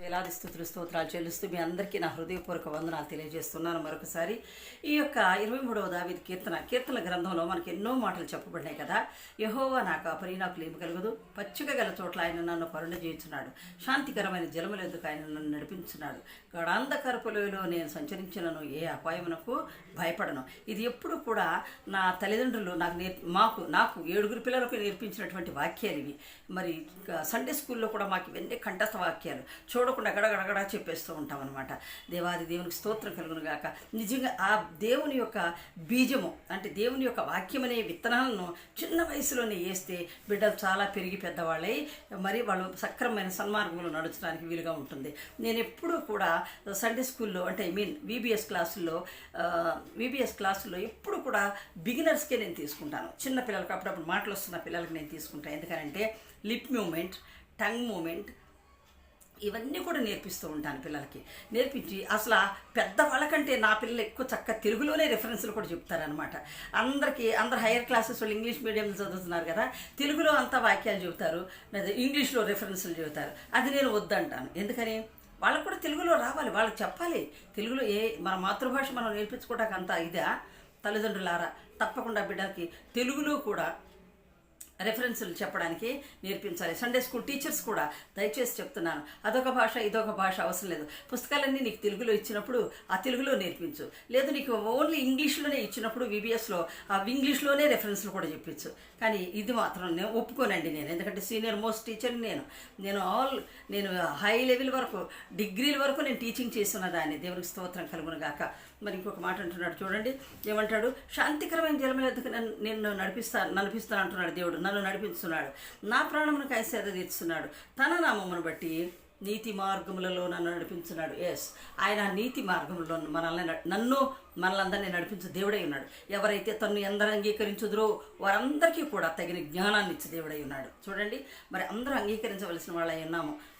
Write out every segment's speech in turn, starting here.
వేలాది స్థుతులు స్తోత్రాలు చెల్లిస్తూ మీ అందరికీ నా హృదయపూర్వక వందనాలు తెలియజేస్తున్నాను. మరొకసారి ఈ యొక్క ఇరవై మూడవ దావిది కీర్తన కీర్తన గ్రంథంలో మనకి ఎన్నో మాటలు చెప్పబడినాయి కదా. యహోవా నాకు అపరి నాకు లేమి కలుగుదు పచ్చిక గల చోట్ల ఆయన నన్ను పరుణ చేయించున్నాడు శాంతికరమైన జలముల ఎందుకు ఆయన నన్ను నడిపించున్నాడు. గడాంధకరపులలో నేను సంచరించినను ఏ అపాయమునకు భయపడను. ఇది ఎప్పుడు కూడా నా తల్లిదండ్రులు నాకు నేర్ మాకు నాకు ఏడుగురు పిల్లలకు నేర్పించినటువంటి వాక్యాలు ఇవి. మరి సండే స్కూల్లో కూడా మాకు ఇవన్నీ కంఠస్థ వాక్యాలు. చూడకుండా గడగడగడ చెప్పేస్తూ ఉంటాం అనమాట దేవాది దేవునికి స్తోత్రం కలుగును గాక. నిజంగా ఆ దేవుని యొక్క బీజము అంటే దేవుని యొక్క వాక్యం అనే విత్తనాలను చిన్న వయసులోనే వేస్తే బిడ్డలు చాలా పెరిగి పెద్దవాళ్ళై మరి వాళ్ళు సక్రమమైన సన్మార్గంలో నడుచడానికి వీలుగా ఉంటుంది. నేను ఎప్పుడూ కూడా సండే స్కూల్లో అంటే ఐ మీన్ విబిఎస్ క్లాసుల్లో విబిఎస్ క్లాసుల్లో ఎప్పుడు కూడా బిగినర్స్కే నేను తీసుకుంటాను. చిన్న పిల్లలకు అప్పుడప్పుడు మాటలు వస్తున్న పిల్లలకి నేను తీసుకుంటాను ఎందుకంటే లిప్ మూమెంట్ టంగ్ మూమెంట్ ఇవన్నీ కూడా నేర్పిస్తూ ఉంటాను పిల్లలకి. నేర్పించి అసలు పెద్ద వాళ్ళకంటే నా పిల్లలు ఎక్కువ చక్క తెలుగులోనే రెఫరెన్స్లు కూడా చెప్తారనమాట అందరికీ అందరు హైయర్ క్లాసెస్ వాళ్ళు ఇంగ్లీష్ మీడియం చదువుతున్నారు కదా తెలుగులో అంతా వాక్యాలు చెబుతారు లేదా ఇంగ్లీష్లో రెఫరెన్స్లు చెబుతారు. అది నేను వద్దంటాను. ఎందుకని? వాళ్ళకు కూడా తెలుగులో రావాలి వాళ్ళకి చెప్పాలి. తెలుగులో ఏ మన మాతృభాష మనం నేర్పించుకోవడానికి అంత ఇదా? తల్లిదండ్రులారా తప్పకుండా బిడ్డకి తెలుగులో కూడా రెఫరెన్సులు చెప్పడానికి నేర్పించాలి. సండే స్కూల్ టీచర్స్ కూడా దయచేసి చెప్తున్నాను. అదొక భాష ఇదొక భాష అవసరం లేదు. పుస్తకాలన్నీ నీకు తెలుగులో ఇచ్చినప్పుడు ఆ తెలుగులో నేర్పించు. లేదు నీకు ఓన్లీ ఇంగ్లీష్లోనే ఇచ్చినప్పుడు విబిఎస్లో ఆ ఇంగ్లీష్లోనే రెఫరెన్స్లు కూడా చెప్పించు. కానీ ఇది మాత్రం నేను ఒప్పుకోనండి నేను. ఎందుకంటే సీనియర్ మోస్ట్ టీచర్ని నేను. నేను ఆల్ నేను హై లెవెల్ వరకు డిగ్రీల వరకు నేను టీచింగ్ చేస్తున్న దాన్ని. దేవునికి స్తోత్రం కలుగును గాక. మరి ఇంకొక మాట అంటున్నాడు. చూడండి ఏమంటాడు? శాంతికరమైన జలముల నన్ను నిన్ను నడిపిస్తా నడిపిస్తా అంటున్నాడు దేవుడు. నన్ను నడిపిస్తున్నాడు నా ప్రాణమును కైసేద తీర్చున్నాడు తన నామమును బట్టి నీతి మార్గములలో నన్ను నడిపించున్నాడు. ఎస్ ఆయన నీతి మార్గంలో మనల్ని నన్ను మనలందరినీ నడిపించు దేవుడై ఉన్నాడు. ఎవరైతే తను ఎందరు అంగీకరించుదురో వారందరికీ కూడా తగిన జ్ఞానాన్ని ఇచ్చే దేవుడై ఉన్నాడు. చూడండి మరి అందరూ అంగీకరించవలసిన వాళ్ళై ఉన్నాము.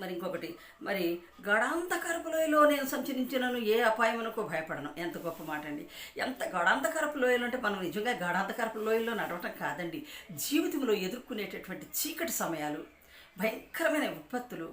మరి ఇంకొకటి మరి గడాంతకరపులోయలో నేను సంచరించినను ఏ అపాయమునకు భయపడను. ఎంత గొప్ప మాట అండి. ఎంత గడాంతకరపు లోయలు అంటే మనం నిజంగా గడాంతకరపు లోయల్లో నడవటం కాదండి. జీవితంలో ఎదుర్కొనేటటువంటి చీకటి సమయాలు భయంకరమైన విపత్తులు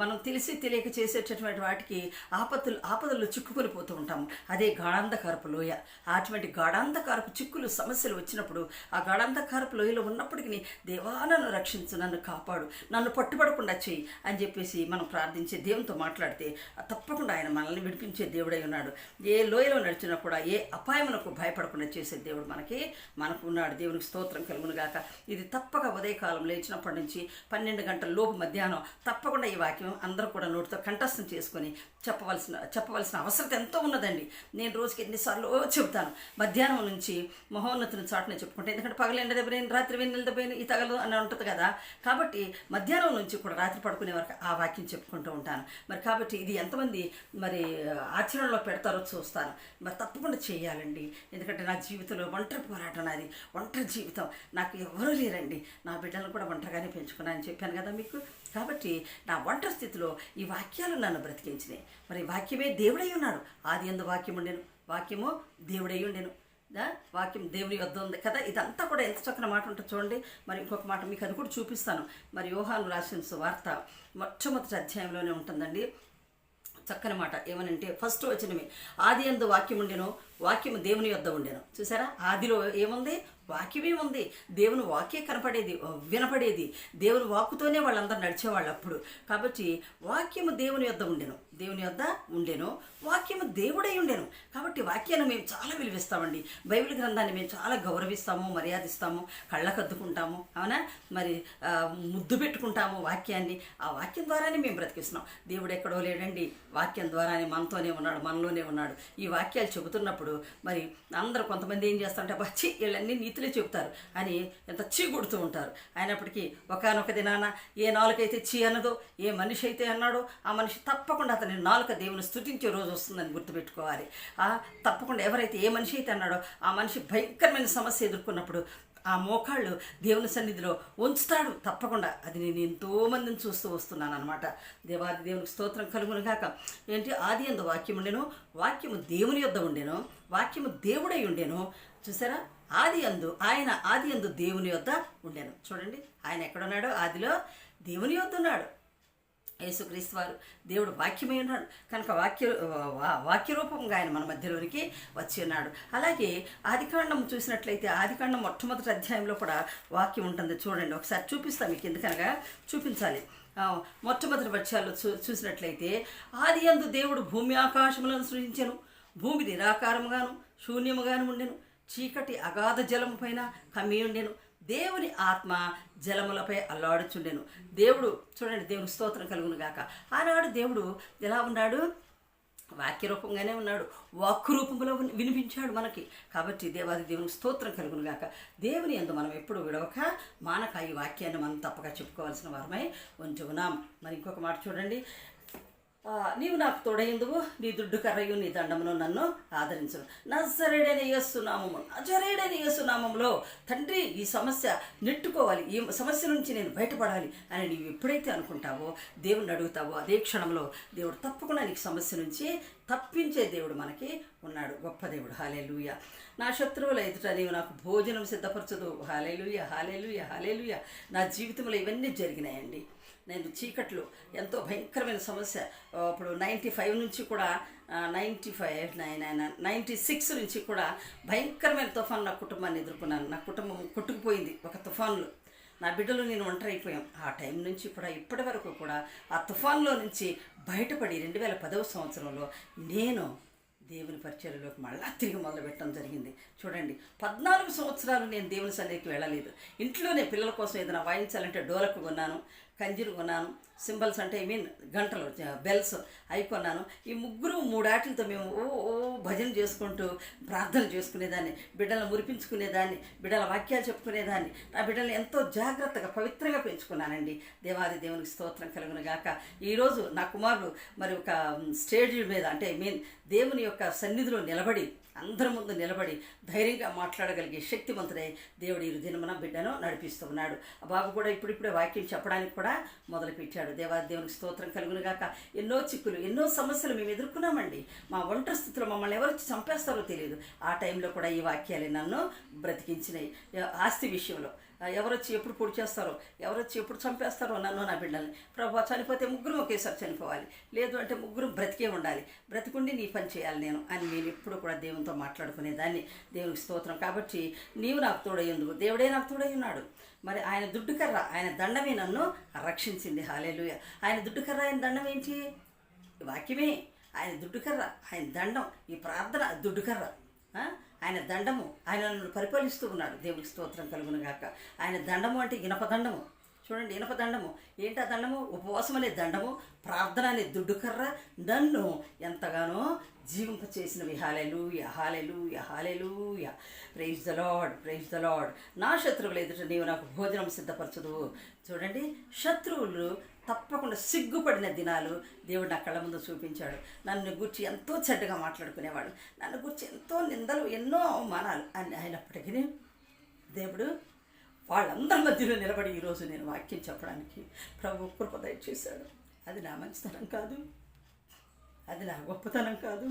మనం తెలిసి తెలియక చేసేటటువంటి వాటికి ఆపత్తులు ఆపదల్లో చిక్కుకొని పోతూ ఉంటాము. అదే గాఢాంధకారపు లోయ. అటువంటి గాఢాంధకారపు చిక్కులు సమస్యలు వచ్చినప్పుడు ఆ గాఢాంధకారపు లోయలో ఉన్నప్పటికీ దేవా నన్ను రక్షించు నన్ను కాపాడు నన్ను పట్టుబడకుండా చేయి అని చెప్పేసి మనం ప్రార్థించే దేవునితో మాట్లాడితే తప్పకుండా ఆయన మనల్ని విడిపించే దేవుడై ఉన్నాడు. ఏ లోయలో నడిచినా కూడా ఏ అపాయమునకు భయపడకుండా చేసే దేవుడు మనకి మనకు ఉన్నాడు. దేవునికి స్తోత్రం కలుగును గాక ఇది తప్పక ఉదయకాలం లేచినప్పటి నుంచి పన్నెండు గంటల లోపు మధ్యాహ్నం తప్పకుండా ఈ వాక్యం అందరూ కూడా నోటితో కంఠస్థం చేసుకొని చెప్పవలసిన చెప్పవలసిన అవసరం ఎంతో ఉన్నదండి. నేను రోజుకి ఎన్నిసార్లు చెబుతాను. మధ్యాహ్నం నుంచి మహోన్నతుని చాటునే చెప్పుకుంటే ఎందుకంటే పగలు దెబ్బలేని రాత్రి వెన్నెల దెబ్బలేని ఈ తగలు అని ఉంటుంది కదా. కాబట్టి మధ్యాహ్నం నుంచి కూడా రాత్రి పడుకునే వరకు ఆ వాక్యం చెప్పుకుంటూ ఉంటాను. మరి కాబట్టి ఇది ఎంతమంది మరి ఆచరణలో పెడతారో చూస్తాను. మరి తప్పకుండా చేయాలండి. ఎందుకంటే నా జీవితంలో ఒంటరి పోరాటం నాది. ఒంటరి జీవితం. నాకు ఎవరూ లేరండి. నా బిడ్డలను కూడా ఒంటరిగానే అని చెప్పాను కదా మీకు? కాబట్టి నా ఒంటరి స్థితిలో ఈ వాక్యాలు నన్ను బ్రతికించినాయి. మరి వాక్యమే దేవుడై ఉన్నాడు. ఆది ఎందు వాక్యం ఉండేను. వాక్యము దేవుడై ఉండేను. వాక్యం దేవుని వద్ద ఉంది కదా? ఇదంతా కూడా ఎంత చక్కని మాట ఉంటుంది చూడండి. మరి ఇంకొక మాట మీకు అది కూడా చూపిస్తాను. మరి యోహాను రాసిన వార్త మొట్టమొదటి అధ్యాయంలోనే ఉంటుందండి. చక్కని మాట ఏమనంటే ఫస్ట్ వచ్చినవి ఆది ఎందు వాక్యం ఉండెను వాక్యం దేవుని యొద్ద ఉండెను. చూసారా? ఆదిలో ఏముంది? వాక్యమే ఉంది. దేవుని వాక్యే కనపడేది వినపడేది. దేవుని వాక్కుతోనే వాళ్ళందరూ నడిచేవాళ్ళు అప్పుడు కాబట్టి వాక్యము దేవుని యొద్ద ఉండెను. దేవుని వద్ద ఉండెను. వాక్యము దేవుడై ఉండెను. కాబట్టి వాక్యాన్ని మేము చాలా విలువిస్తామండి. బైబిల్ గ్రంథాన్ని మేము చాలా గౌరవిస్తాము మర్యాదిస్తాము కళ్ళకద్దుకుంటాము అవునా? మరి ముద్దు పెట్టుకుంటాము వాక్యాన్ని. ఆ వాక్యం ద్వారానే మేము బ్రతికిస్తున్నాం. దేవుడు ఎక్కడో లేడండి. వాక్యం ద్వారానే మనతోనే ఉన్నాడు మనలోనే ఉన్నాడు. ఈ వాక్యాలు చెబుతున్నప్పుడు మరి అందరూ కొంతమంది ఏం చేస్తారంటే వచ్చి వీళ్ళన్నీ నీతులే చెబుతారు అని ఎంత చీ కొడుతూ ఉంటారు. అయినప్పటికీ ఒకనొక దినాన ఏ నాలుకైతే చీ అన్నదో ఏ మనిషి అయితే అన్నాడో ఆ మనిషి తప్పకుండా అతను నాలుక దేవుని స్థుతించే రోజు వస్తుందని గుర్తుపెట్టుకోవాలి. ఆ తప్పకుండా ఎవరైతే ఏ మనిషి అయితే అన్నాడో ఆ మనిషి భయంకరమైన సమస్య ఎదుర్కొన్నప్పుడు ఆ మోకాళ్ళు దేవుని సన్నిధిలో ఉంచుతాడు. తప్పకుండా అది నేను ఎంతో మందిని చూస్తూ వస్తున్నాను అనమాట దేవాది దేవునికి స్తోత్రం కలుగును కాక ఏంటి? ఆది ఎందు వాక్యం ఉండేను వాక్యము దేవుని యొద్ద ఉండెను వాక్యము దేవుడై ఉండేను. చూసారా? ఆది అందు ఆయన ఆది అందు దేవుని యొద్ద ఉండెను. చూడండి ఆయన ఎక్కడున్నాడో? ఆదిలో దేవుని యొద్ద ఉన్నాడు. యేసుక్రీస్తు వారు దేవుడు వాక్యమై ఉన్నాడు. కనుక వాక్య వా- ఆయన మన మధ్యలోనికి వచ్చి ఉన్నాడు. అలాగే ఆదికాండం చూసినట్లయితే ఆదికాండం మొట్టమొదటి అధ్యాయంలో కూడా వాక్యం ఉంటుంది. చూడండి ఒకసారి చూపిస్తాం మీకు. ఎందుకనగా చూపించాలి. మొట్టమొదటి వచ్చాల్లో చూ చూసినట్లయితే ఆది అందు దేవుడు భూమి ఆకాశములను సృజించను భూమి నిరాకారముగాను శూన్యముగాను ఉండెను చీకటి అగాధ జలము పైన కమ్మి ఉండెను దేవుని ఆత్మ జలములపై అల్లాడుచుండెను. దేవుడు చూడండి దేవుని స్తోత్రం కలుగును గాక. ఆనాడు దేవుడు ఎలా ఉన్నాడు? వాక్య రూపంగానే ఉన్నాడు. వాక్రూపంలో వినిపించాడు మనకి. కాబట్టి దేవాది దేవుని స్తోత్రం కలుగును గాక. దేవుని ఎందు మనం ఎప్పుడు విడవక మానక ఈ వాక్యాన్ని మనం తప్పక చెప్పుకోవాల్సిన వారమై ఉంచుకున్నాం మరి ఇంకొక మాట చూడండి. నీవు నాకు తోడైందువు నీ దుడ్డు కర్రయు నీ దండమును నన్ను ఆదరించు. నజరేడైన యేసునామము నజరేడైన యేసునామంలో తండ్రి ఈ సమస్య నెట్టుకోవాలి ఈ సమస్య నుంచి నేను బయటపడాలి అని నీవు ఎప్పుడైతే అనుకుంటావో దేవుణ్ణి అడుగుతావో అదే క్షణంలో దేవుడు తప్పకుండా నీకు సమస్య నుంచి తప్పించే దేవుడు మనకి ఉన్నాడు గొప్ప దేవుడు. హాలేలుయ. నా శత్రువుల ఎదుట నీవు నాకు భోజనం సిద్ధపరచదు హాలేలుయ హాలేలుయ హాలేలుయ. నా జీవితంలో ఇవన్నీ జరిగినాయండి. నేను చీకట్లు ఎంతో భయంకరమైన సమస్య. ఇప్పుడు నైంటీ ఫైవ్ నుంచి కూడా ninety five nine nine ninety six నుంచి కూడా భయంకరమైన తుఫాన్ నా కుటుంబాన్ని ఎదుర్కొన్నాను. నా కుటుంబం కొట్టుకుపోయింది ఒక తుఫాన్లో. నా బిడ్డలు నేను ఒంటరైపోయాం. ఆ టైం నుంచి కూడా ఇప్పటి వరకు కూడా ఆ తుఫాన్లో నుంచి బయటపడి రెండు వేల పదవ సంవత్సరంలో నేను దేవుని పరిచర్యలోకి మళ్ళా తిరిగి మొదలు పెట్టడం జరిగింది. చూడండి పద్నాలుగు సంవత్సరాలు నేను దేవుని సన్నిధికి వెళ్ళలేదు. ఇంట్లోనే పిల్లల కోసం ఏదైనా వాయించాలంటే డోలకు కొన్నాను. కంజీరు కొన్నాను. సింబల్స్ అంటే ఐ మీన్ గంటలు బెల్స్ అవి కొన్నాను. ఈ ముగ్గురు మూడాటిలతో మేము ఓ ఓ భజన చేసుకుంటూ ప్రార్థన చేసుకునేదాన్ని బిడ్డలను మురిపించుకునేదాన్ని బిడ్డల వాక్యాలు చెప్పుకునేదాన్ని. నా బిడ్డల్ని ఎంతో జాగ్రత్తగా పవిత్రంగా పెంచుకున్నానండి. దేవాది దేవునికి స్తోత్రం కలుగును గాక. ఈరోజు నా కుమారుడు మరి ఒక స్టేజ్ మీద అంటే ఐ మీన్ దేవుని యొక్క సన్నిధిలో నిలబడి అందరి ముందు నిలబడి ధైర్యంగా మాట్లాడగలిగే శక్తివంతుడై దేవుడు ఈ దినమున బిడ్డను నడిపిస్తూ ఉన్నాడు ఆ బాబు కూడా ఇప్పుడిప్పుడే వాక్యం చెప్పడానికి కూడా మొదలుపెట్టాడు. దేవాది దేవునికి స్తోత్రం కలుగునుగాక. ఎన్నో చిక్కులు ఎన్నో సమస్యలు మేము ఎదుర్కొన్నామండి. మా ఒంటరి స్థితిలో మమ్మల్ని ఎవరు చంపేస్తారో తెలియదు. ఆ టైంలో కూడా ఈ వాక్యాలు నన్ను బ్రతికించినాయి ఆస్తి విషయంలో ఎవరొచ్చి ఎప్పుడు పొడి చేస్తారో ఎవరొచ్చి ఎప్పుడు చంపేస్తారో నన్ను నా బిడ్డల్ని. ప్రభా చనిపోతే ముగ్గురు ఒకేసారి చనిపోవాలి. లేదు అంటే ముగ్గురు బ్రతికే ఉండాలి. బ్రతికుండి నీ పని చేయాలి నేను అని నేను ఎప్పుడు కూడా దేవునితో మాట్లాడుకునేదాన్ని. దేవునికి స్తోత్రం. కాబట్టి నీవు నాకు తోడయ్యందుకు. దేవుడే నాకు తోడయ్యున్నాడు. ఉన్నాడు మరి ఆయన దుడ్డుకర్ర ఆయన దండమే నన్ను రక్షించింది. హాలేలుయ. ఆయన దుడ్డుకర్ర ఆయన దండం ఏంటి? వాక్యమే. ఆయన దుడ్డుకర్ర ఆయన దండం. ఈ ప్రార్థన దుడ్డుకర్ర ఆ? ఆయన దండము ఆయన నన్ను పరిపాలిస్తూ ఉన్నాడు. దేవుడికి స్తోత్రం కలుగును గాక ఆయన దండము అంటే ఇనప దండము. చూడండి ఇనప దండము. ఏంటి ఆ దండము? ఉపవాసం అనే దండము ప్రార్థన అనే దుడ్డుకర్ర నన్ను ఎంతగానో జీవింప చేసిన విహాలేలు యహాలేలు యహాలేలు praise the Lord praise the Lord నా శత్రువులు ఎదుట నీవు నాకు భోజనం సిద్ధపరచదు. చూడండి శత్రువులు తప్పకుండా సిగ్గుపడిన దినాలు దేవుడు నా కళ్ళ ముందు చూపించాడు. నన్ను గురించి ఎంతో చెడ్డగా మాట్లాడుకునేవాడు. నన్ను గురించి ఎంతో నిందలు ఎన్నో అవమానాలు అని అయినప్పటికీ దేవుడు వాళ్ళందరి మధ్యలో నిలబడి ఈరోజు నేను వాక్యం చెప్పడానికి ప్రభు కృప చేశాడు అది నా మంచితనం కాదు. అది నా గొప్పతనం కాదు.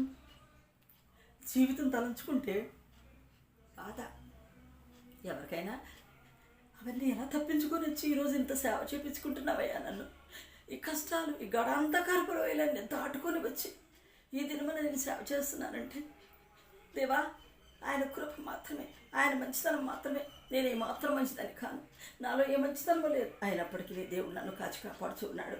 జీవితం తలంచుకుంటే బాధ. ఎవరికైనా అవన్నీ ఎలా తప్పించుకొని వచ్చి ఈరోజు ఇంత సేవ చేపించుకుంటున్నావయ్యా నన్ను? ఈ కష్టాలు ఈ గడాంధకారపు లోయలన్నీ దాటుకొని వచ్చి ఈ దినమున నేను సేవ చేస్తున్నానంటే దేవా ఆయన కృప మాత్రమే ఆయన మంచితనం మాత్రమే. నేను ఏ మాత్రం మంచిదని కాను. నాలో ఏ మంచితనమో లేదు. అయినప్పటికీ దేవుడు నన్ను కాచి కాపాడుచున్నాడు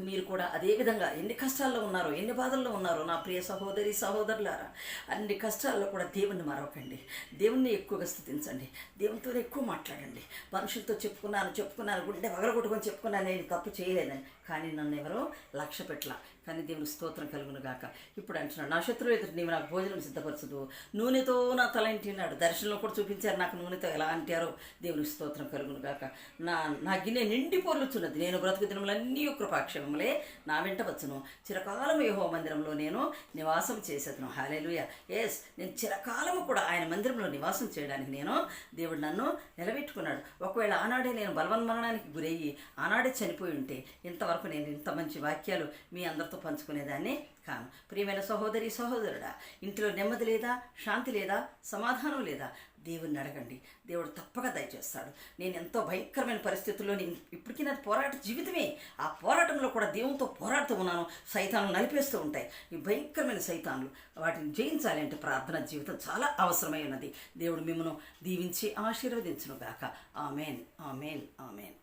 మీరు కూడా అదే విధంగా ఎన్ని కష్టాల్లో ఉన్నారో ఎన్ని బాధల్లో ఉన్నారో నా ప్రియ సహోదరి సహోదరులారా అన్ని కష్టాల్లో కూడా దేవుణ్ణి మరవకండి. దేవుణ్ణి ఎక్కువగా స్థుతించండి. దేవునితో ఎక్కువ మాట్లాడండి. మనుషులతో చెప్పుకున్నాను చెప్పుకున్నాను గుండె వగలగొట్టుకొని చెప్పుకున్నాను నేను తప్పు చేయలేదని కానీ నన్ను ఎవరో లక్ష్య పెట్టలా కానీ దేవుని స్తోత్రం కలుగును గాక. ఇప్పుడు అంటున్నాడు నా శత్రువు ఎదురు నీవు నాకు భోజనం సిద్ధపరచదు. నూనెతో నా తల ఇంటిన్నాడు దర్శనంలో కూడా చూపించారు నాకు నూనెతో ఎలా అంటారో దేవుని స్తోత్రం కలుగును గాక. నా నా గిన్నె నిండి పొర్లుచున్నది. నేను బ్రతుకు దినములన్నీ కృపాక్షేమములే నా వెంట వచ్చును. చిరకాలం యహో మందిరంలో నేను నివాసం చేసేదను. హాలేలుయ. ఎస్ నేను చిరకాలము కూడా ఆయన మందిరంలో నివాసం చేయడానికి నేను దేవుడు నన్ను నిలబెట్టుకున్నాడు. ఒకవేళ ఆనాడే నేను బలవన్మరణానికి గురయ్యి ఆనాడే చనిపోయి ఉంటే ఇంతవరకు లోపు నేను ఇంత మంచి వాక్యాలు మీ అందరితో పంచుకునేదాన్ని కాను. ప్రియమైన సహోదరి సహోదరుడా ఇంట్లో నెమ్మది లేదా శాంతి లేదా సమాధానం లేదా దేవుణ్ణి అడగండి. దేవుడు తప్పక దయచేస్తాడు. నేను ఎంతో భయంకరమైన పరిస్థితుల్లో నేను ఇప్పటికీ నాది పోరాట జీవితమే ఆ పోరాటంలో కూడా దేవునితో పోరాడుతూ ఉన్నాను. సైతాను నలిపేస్తూ ఉంటాయి. ఈ భయంకరమైన సైతాన్లు వాటిని జయించాలి అంటే ప్రార్థన జీవితం చాలా అవసరమై ఉన్నది. దేవుడు మిమ్మను దీవించి ఆశీర్వదించును గాక ఆమెన్ ఆమెన్ ఆమెన్.